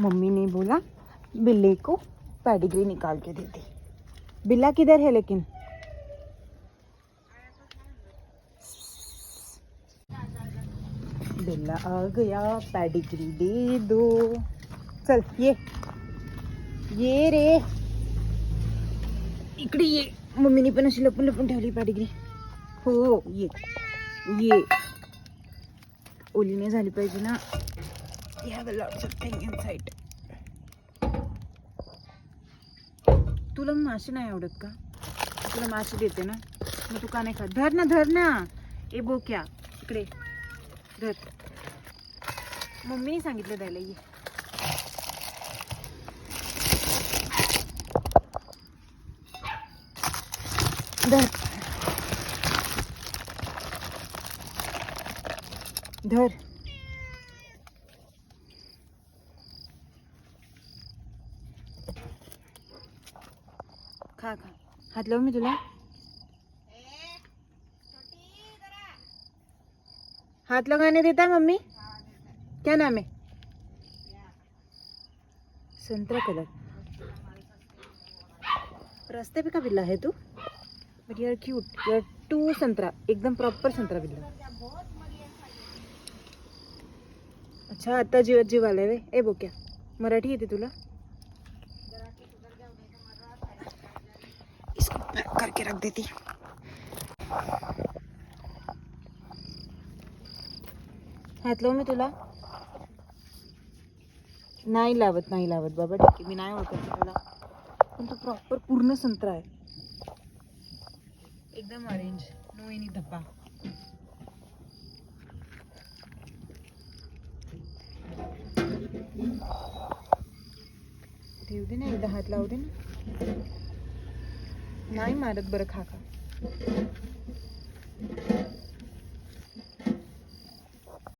Mummy ने बोला, बिल्ली को पैडिग्री निकाल के दे दी। बिल्ला किधर है लेकिन? बिल्ला आ गया, पैडिग्री दे दो। चल, ये ये रे। इकडे ये मम्मीने पण अशी लपून लपून ठेवली पॅडिग्री। हो, ये ये। ओली नाही झाली पाहिजे ना। You have a lot of thing inside. तुला मासे नाही आवडत का? तुला मासे देते ना? मग तू का नाही खात? धर ना धर ना. ए बोक्या. इकडे. धर. मम्मीने सांगितलं द्यायला ये. धर. धर. खा खा. हात लावू मी तुला. हात लगाने देता मम्मी? क्या नाम है? संतरा कलर. रस्ते पे का बिल्ला है तू? बट यार क्यूट यार टू संतरा. एकदम प्रॉपर संतरा बिल्ला. अच्छा आता जीव जीव आलाय वे ए बोक्या. मराठी येते तुला. करके रख देती। हात लावू मी तुला? नाही लावत नाही लावत बाबा ठीक आहे मी नाही ओळखत तुला. पण तो प्रॉपर पूर्ण संत्रा आहे. एकदम ऑरेंज नो एनी धप्पा ठेव दे ना एकदा हात लावू दे ना. नाही मारत बरं खा खा.